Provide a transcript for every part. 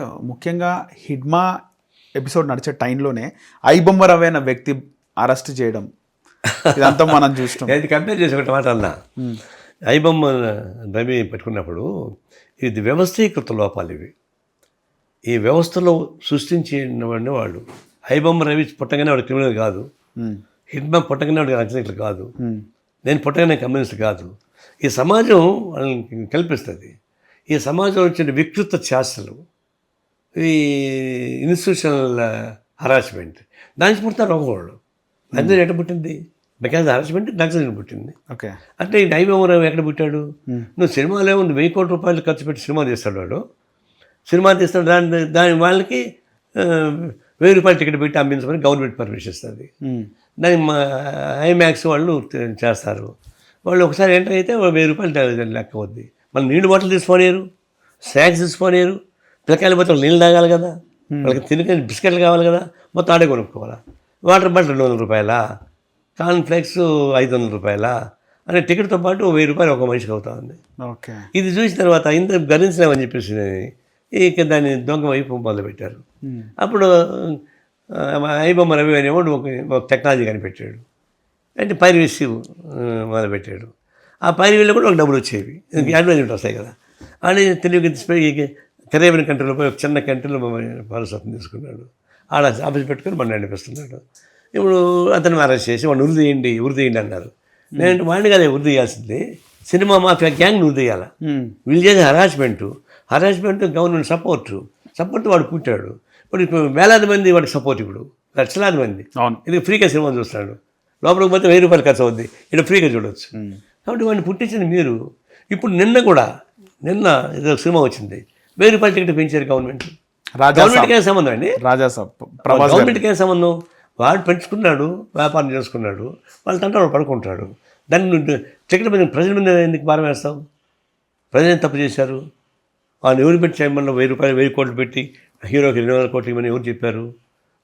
ముఖ్యంగా హిడ్మా ఎపిసోడ్ నడిచే టైంలోనే ఐబొమ్మ రవి అనే వ్యక్తి అరెస్ట్ చేయడం. ఇదంతా మనం చూస్తాం నేను కంపేర్ చేసి ఒకటి మాట అన్నా. ఐబొమ్మ రవి పెట్టుకున్నప్పుడు ఇది వ్యవస్థీకృత లోపాలు ఇవి. ఈ వ్యవస్థలో సృష్టించిన వాడు. ఐబొమ్మ రవి పుట్టగానే వాడు క్రిమినల్ కాదు. హిడ్మా పుట్టగానే వాడు నక్సలైట్లు కాదు. నేను పుట్టగానే కమ్యూనిస్ట్ కాదు. ఈ సమాజం వాళ్ళని కల్పిస్తుంది. ఈ సమాజం వచ్చిన వికృత చేష్టలు ఈ ఇన్స్టిట్యూషనల్ హరాస్మెంట్ దానికి పుడతారు ఒకవాళ్ళు అది ఎక్కడ పుట్టింది? బికాజ్ హరాస్మెంట్ నక్సలైట్ పుట్టింది. ఓకే. అంటే ఈ నైవేమరావు ఎక్కడ పుట్టాడు? నువ్వు సినిమాలో ఉంది వెయ్యి కోట్ల రూపాయలు ఖర్చు పెట్టి సినిమా తీస్తాడు వాడు. సినిమా తీస్తాడు. దాని దాని వాళ్ళకి వెయ్యి రూపాయలు టికెట్ పెట్టి అమ్మించమని గవర్నమెంట్ పర్మిషన్ ఇస్తుంది. దాని ఐమాక్స్ వాళ్ళు చేస్తారు. వాళ్ళు ఒకసారి ఎంటర్ అయితే వెయ్యి రూపాయలు లెక్క అవుద్ది. మళ్ళీ నీళ్ళు బాటిల్ తీసుకోలేరు స్నాక్స్ తీసుకోలేరు పిల్లకాయల బట్టలు నీళ్ళు తాగాలి కదా. వాళ్ళకి తినక బిస్కెట్లు కావాలి కదా. మొత్తం ఆడే కొనుక్కోవాలా. వాటర్ బాటిల్ రెండు వందల రూపాయల? కార్న్ ఫ్లేక్స్ ఐదు వందల రూపాయల? అనే టికెట్తో పాటు వెయ్యి రూపాయలు ఒక మనిషికి అవుతా ఉంది. ఓకే. ఇది చూసిన తర్వాత ఇంత గణించలేమని చెప్పేసి ఇక దాన్ని దొంగ వైపు మొదలుపెట్టారు. అప్పుడు ఐబొమ్మ రవి అనేవాడు ఒక ఒక టెక్నాలజీ కనిపెట్టాడు. అంటే పైరవీసి మొదలుపెట్టాడు. ఆ పైరవీలో కూడా ఒక డబ్బులు వచ్చేవి. అడ్వర్టైజ్మెంట్ వస్తాయి కదా. అని తెలివి తీసిపోయి కరేబియన్ కంట్రీలో పోయి ఒక చిన్న కంట్రీలో పౌరసత్వం తీసుకున్నాడు. ఆడ ఆఫీస్ పెట్టుకొని మన నడిపిస్తున్నాడు. ఇప్పుడు అతను అరెస్ట్ చేసి వాడిని ఉరి తీయండి ఉరి తీయండి అన్నారు. నేను వాడిని కదా ఉరి తీయాల్సింది. సినిమా మాఫియా గ్యాంగ్ ఉరి తీయాలా? ఉమ్, వీళ్ళు చేసే harassment. Harassment government support. Support వాడు పుట్టాడు. ఇప్పుడు వేలాది మంది వాడికి సపోర్ట్ ఇప్పుడు. లక్షలాది మంది. అవును. ఇది ఫ్రీగా సినిమా చూస్తున్నాడు. లోపలికి పోతే వెయ్యి రూపాయలు ఖర్చు అవుద్ది. ఇక్కడ ఫ్రీగా చూడొచ్చు. ఉమ్, కాబట్టి వాడిని పుట్టించింది మీరు. ఇప్పుడు నిన్న కూడా నిన్న ఏదో సినిమా వచ్చింది. వెయ్యి రూపాయల టికెట్ పెంచారు గవర్నమెంట్ గవర్నమెంట్కి ఏం సంబంధం అండి? రాజా సాబ్ ప్రభాస్ గారు. గవర్నమెంట్కి ఏం సంబంధం? వాడు పెంచుకున్నాడు వ్యాపారం చేసుకున్నాడు వాళ్ళ తంట వాడు పడుకుంటాడు దాన్ని టికెట్ మీద ప్రజల మీద ఎందుకు భారం వేస్తావు ప్రజలు ఏం తప్పు చేశారు? వాళ్ళు ఎవరు పెట్టి చేయమన్నా వెయ్యి రూపాయలు వెయ్యి కోట్లు పెట్టి హీరోకి రెండు వందల కోట్లు ఇవ్వని ఎవరు చెప్పారు?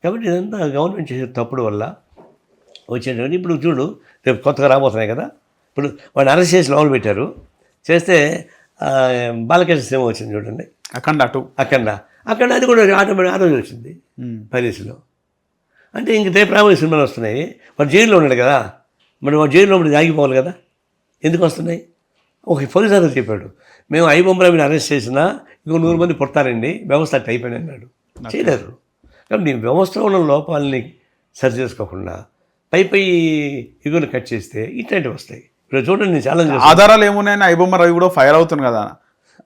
కాబట్టి ఇదంతా గవర్నమెంట్ చేసే తప్పుడు వల్ల వచ్చేటువంటి ఇప్పుడు చూడు రేపు కొత్తగా రాబోతున్నాయి కదా. ఇప్పుడు వాడిని అరెస్ట్ చేసి లోపల పెట్టారు. చేస్తే బాలకృష్ణ సినిమా వచ్చింది చూడండి. అఖండ అటు అక్కడ అక్కడ అది కూడా ఆటోమేటిక్ ఆ రోజు వచ్చింది పైరసీలో అంటే ఇంక రేపు రాబోయే సినిమాలు వస్తున్నాయి. వాడు జైల్లో ఉన్నాడు కదా. మరి వాడు జైల్లో ఉన్నప్పుడు ఆగిపోవాలి కదా. ఎందుకు వస్తున్నాయి? ఒక పోలీస్ అతను చెప్పాడు. మేము ఐబొమ్మరావిని అరెస్ట్ చేసినా ఇంకో నూరు మంది పుడతారండి. వ్యవస్థ అట్ట అయిపోయింది అన్నాడు. చేయలేరు. కాబట్టి ఈ వ్యవస్థలో ఉన్న లోపాలని సరి చేసుకోకుండా పై పై ఇగులు కట్ చేస్తే ఇట్లాంటివి వస్తాయి. ఇప్పుడు చూడండి నేను ఛాలెంజ్ ఆధారాలు ఏమున్నాయని ఐబొమ్మ రవి కూడా ఫైర్ అవుతుంది కదా.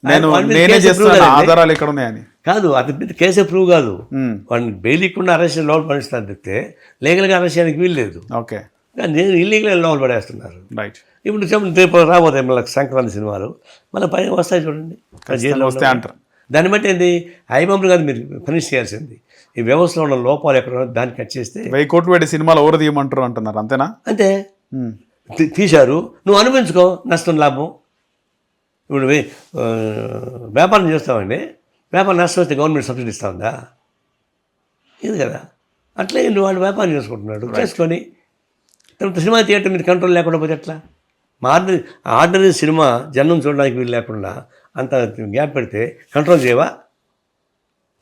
నేను నేనే కేసు చేస్తాను prove కదండి. ఆధారాలు ఎక్కడ ఉన్నాయని కాదు అతని మీద కేసే ప్రూవ్ కాదు. వాడిని బెయిల్ ఇవ్వకుండా అరెస్ట్ లోపల పడిస్తాను చెప్తే లీగల్గా అరెస్ట్ చేయడానికి వీల్లేదు ఓకే. కానీ నేను ఇల్లీగల్ లోపల పడేస్తున్నారు. రైట్ ఇప్పుడు చెప్పండి రేపు రాబోతాయి మళ్ళీ సంక్రాంతి సినిమాలు మళ్ళీ పైన వస్తాయి చూడండి. జైల్లో వస్తే ఉన్న- అంటారు. దాన్ని బట్టి ఏంది? ఐబొమ్మలు కాదు మీరు పనిష్ చేయాల్సింది. ఈ వ్యవస్థలో ఉన్న లోపాలు ఎక్కడ దాన్ని కట్ చేస్తే వెయ్యి కోట్లు పెట్టి సినిమాలు ఎవరు తీయమంటారు అంటున్నారు అంతేనా? అంతే. తీశారు. నువ్వు అనుభవించుకో నష్టం లాభం. ఇప్పుడు వ్యాపారం చేస్తామండి వ్యాపారం నష్టం వస్తే గవర్నమెంట్ సబ్సిడీ ఇస్తా ఉందా ఇది కదా. అట్లే నువ్వు వాడు వ్యాపారం చేసుకుంటున్నాడు. చేసుకొని తర్వాత సినిమా థియేటర్ మీద కంట్రోల్ లేకుండా పోతే ఎట్లా? మా ఆర్డర్ ఆర్డరీ సినిమా జనం చూడడానికి వీలు లేకుండా అంత గ్యాప్ పెడితే కంట్రోల్ చేయవా?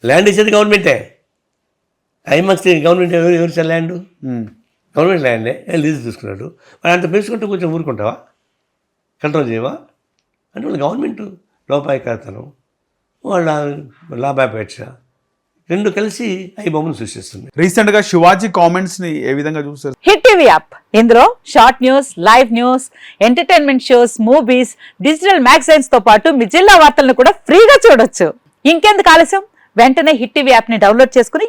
ల్యాండ్ ఇచ్చేది గవర్నమెంటే. ఐమాక్స్ గవర్నమెంట్ ఎవరు ఎవరు ల్యాండ్? ఉమ్, గవర్నమెంట్ ల్యాండే లీజు తీసుకున్నాడు. మరి అంత పెంచుకుంటూ కొంచెం ఊరుకుంటావా? కంట్రోల్ చేయవా? అంటే వాళ్ళ గవర్నమెంట్ లోపాయకర్తనం వాళ్ళ లాభాపేక్ష రెండు కలిసి అవి బొమ్మను సృష్టిస్తుంది. రీసెంట్గా శివాజీ కామెంట్స్ని ఏ విధంగా చూసారు హిట్ టీవీ యాప్. ఇందులో short news live news entertainment shows movies digital మ్యాగజైన్స్తో పాటు మీ జిల్లా వార్తలను కూడా ఫ్రీగా చూడొచ్చు. ఇంకెందుకు ఆలస్యం? వెంటనే హిట్ టీవీ యాప్ని డౌన్లోడ్ చేసుకుని